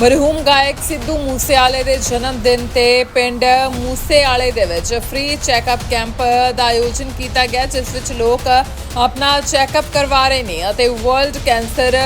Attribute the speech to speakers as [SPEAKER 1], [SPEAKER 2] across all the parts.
[SPEAKER 1] ਮਰਹੂਮ ਗਾਇਕ ਸਿੱਧੂ ਮੂਸੇਵਾਲੇ ਦੇ ਜਨਮ ਦਿਨ ਤੇ ਪਿੰਡ ਮੂਸੇਵਾਲੇ ਦੇ ਵਿੱਚ ਫ੍ਰੀ ਚੈੱਕਅਪ ਕੈਂਪ ਦਾ ਆਯੋਜਨ ਕੀਤਾ ਗਿਆ, ਜਿਸ ਵਿੱਚ ਲੋਕ ਆਪਣਾ ਚੈੱਕਅਪ ਕਰਵਾ ਰਹੇ ਨੇ ਅਤੇ ਵਰਲਡ ਕੈਂਸਰ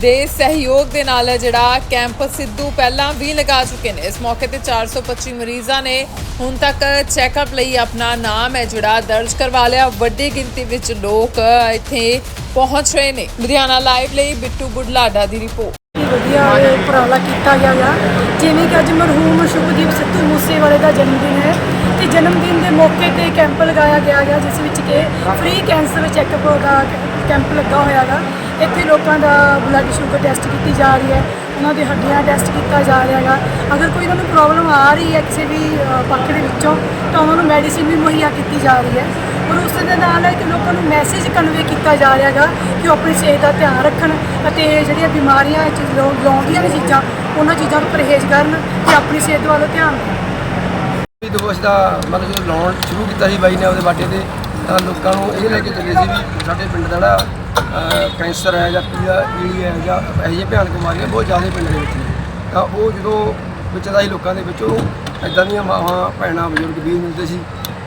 [SPEAKER 1] ਦੇ ਸਹਿਯੋਗ ਦੇ ਨਾਲ ਜਿਹੜਾ ਕੈਂਪ ਸਿੱਧੂ ਪਹਿਲਾਂ ਵੀ ਲਗਾ ਚੁੱਕੇ ਨੇ। ਇਸ ਮੌਕੇ ਤੇ 425 ਮਰੀਜ਼ਾਂ ਨੇ ਹੁਣ ਤੱਕ ਚੈੱਕਅਪ ਲਈ ਆਪਣਾ ਨਾਮ ਹੈ ਜਿਹੜਾ ਦਰਜ ਕਰਵਾ ਲਿਆ। ਵੱਡੀ ਗਿਣਤੀ ਵਿੱਚ ਲੋਕ ਇੱਥੇ ਪਹੁੰਚ ਰਹੇ ਨੇ। ਲੁਧਿਆਣਾ ਲਾਈਵ ਲਈ ਬਿੱਟੂ ਬੁਢਲਾਡਾ ਦੀ ਰਿਪੋਰਟ।
[SPEAKER 2] ਵਧੀਆ ਉਪਰਾਲਾ ਕੀਤਾ ਗਿਆ ਗਾ ਜਿਵੇਂ ਕਿ ਅੱਜ ਮਰਹੂਮ ਸ਼ੁਭਦੀਪ ਸਿੱਧੂ ਮੂਸੇਵਾਲੇ ਦਾ ਜਨਮ ਦਿਨ ਹੈ ਤੇ ਜਨਮ ਦਿਨ ਦੇ ਮੌਕੇ ਤੇ ਕੈਂਪ ਲਗਾਇਆ ਗਿਆ ਹੈ ਜਿਸ ਵਿੱਚ ਕਿ ਫ੍ਰੀ ਕੈਂਸਰ ਚੈੱਕਅਪ ਦਾ ਕੈਂਪ ਲੱਗਾ ਹੋਇਆ ਗਾ। ਇੱਥੇ ਲੋਕਾਂ ਦਾ ਬਲੱਡ ਸ਼ੂਗਰ ਟੈਸਟ ਕੀਤੀ ਜਾ ਰਹੀ ਹੈ, ਉਹਨਾਂ ਦੀ ਹੱਡੀਆਂ ਟੈਸਟ ਕੀਤਾ ਜਾ ਰਿਹਾ ਹੈਗਾ ਅਗਰ ਕੋਈ ਉਹਨਾਂ ਨੂੰ ਪ੍ਰੋਬਲਮ ਆ ਰਹੀ ਹੈ ਕਿਸੇ ਵੀ ਪੱਖ ਦੇ ਵਿੱਚੋਂ, ਤਾਂ ਉਹਨਾਂ ਨੂੰ ਮੈਡੀਸਿਨ ਵੀ ਮੁਹੱਈਆ ਕੀਤੀ ਜਾ ਰਹੀ ਹੈ। ਔਰ ਉਸ ਦੇ ਨਾਲ ਇੱਕ ਲੋਕਾਂ ਨੂੰ ਮੈਸੇਜ ਕਨਵੇ ਕੀਤਾ ਜਾ ਰਿਹਾ ਹੈਗਾ ਕਿ ਉਹ ਆਪਣੀ ਸਿਹਤ ਦਾ ਧਿਆਨ ਰੱਖਣ ਅਤੇ ਜਿਹੜੀਆਂ ਬਿਮਾਰੀਆਂ ਵਿੱਚ ਲੋਕ ਲਾਉਂਦੀਆਂ ਨੇ ਚੀਜ਼ਾਂ, ਉਹਨਾਂ ਚੀਜ਼ਾਂ ਨੂੰ ਪਰਹੇਜ਼ ਕਰਨ ਤੇ ਆਪਣੀ ਸਿਹਤ ਵੱਲ ਧਿਆਨ
[SPEAKER 3] ਵੀ ਦੋਸ਼ ਦਾ ਮਤਲਬ ਜਦੋਂ ਲਾਉਣ ਸ਼ੁਰੂ ਕੀਤਾ ਸੀ ਬਾਈ ਨੇ ਉਹਦੇ ਬਾਟੇ ਤੇ, ਤਾਂ ਲੋਕਾਂ ਨੂੰ ਇਹ ਲੈ ਕੇ ਚੱਲੇ ਸੀ ਵੀ ਸਾਡੇ ਪਿੰਡ ਦਾ ਜਿਹੜਾ ਕੈਂਸਰ ਹੈ ਜਾਂ ਪੀੜਾ ਪੀੜੀ ਹੈ ਜਾਂ ਇਹੋ ਜਿਹੇ ਭਿਆਨਕ ਬਿਮਾਰੀਆਂ ਬਹੁਤ ਜ਼ਿਆਦਾ ਪਿੰਡ ਦੇ ਵਿੱਚ ਨੇ। ਤਾਂ ਉਹ ਜਦੋਂ ਵਿਚਦਾ ਸੀ ਲੋਕਾਂ ਦੇ ਵਿੱਚ ਉਹ ਇਦਾਂ ਦੀਆਂ ਮਾਵਾਂ, ਭੈਣਾਂ, ਬਜ਼ੁਰਗ ਵੀ ਮਿਲਦੇ ਸੀ।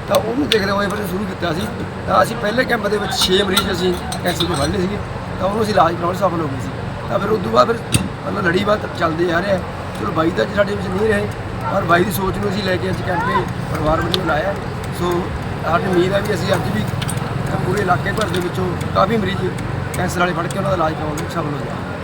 [SPEAKER 3] ਤਾਂ ਉਹਨੂੰ ਦੇਖਦੇ ਹੋਏ ਫਿਰ ਸ਼ੁਰੂ ਕੀਤਾ ਸੀ। ਤਾਂ ਅਸੀਂ ਪਹਿਲੇ ਕੈਂਪ ਦੇ ਵਿੱਚ 6 ਮਰੀਜ਼ ਅਸੀਂ ਕੈਂਸਰ ਦੇ ਫੜ ਲਏ ਸੀਗੇ। ਤਾਂ ਉਹਨੂੰ ਅਸੀਂ ਇਲਾਜ ਕਰਾਉਣ 'ਚ ਸਫਲ ਹੋ ਗਏ ਸੀ। ਤਾਂ ਫਿਰ ਉਸ ਤੋਂ ਬਾਅਦ ਫਿਰ ਮਤਲਬ ਲੜੀਵਾਰ ਚੱਲਦੇ ਆ ਰਿਹਾ ਚਲੋ ਬਾਈ ਤਾਂ ਅੱਜ ਸਾਡੇ ਵਿੱਚ ਨਹੀਂ ਰਹੇ, ਪਰ ਬਾਈ ਦੀ ਸੋਚ ਨੂੰ ਅਸੀਂ ਲੈ ਕੇ ਅੱਜ ਕੈਂਪੇ ਪਰਿਵਾਰ ਵੱਲੋਂ ਲਾਇਆ ਸੋ ਸਾਡੀ ਉਮੀਦ ਹੈ ਵੀ ਅਸੀਂ ਅੱਜ ਵੀ ਪੂਰੇ ਇਲਾਕੇ ਭਰ ਦੇ ਵਿੱਚੋਂ ਕਾਫੀ ਮਰੀਜ਼ ਕੈਂਸਰ ਵਾਲੇ ਫੜ ਕੇ ਉਹਨਾਂ ਦਾ ਇਲਾਜ ਕਰਾਉਣ ਵਿੱਚ ਸਫਲ ਹੋ ਜਾਵਾਂਗੇ।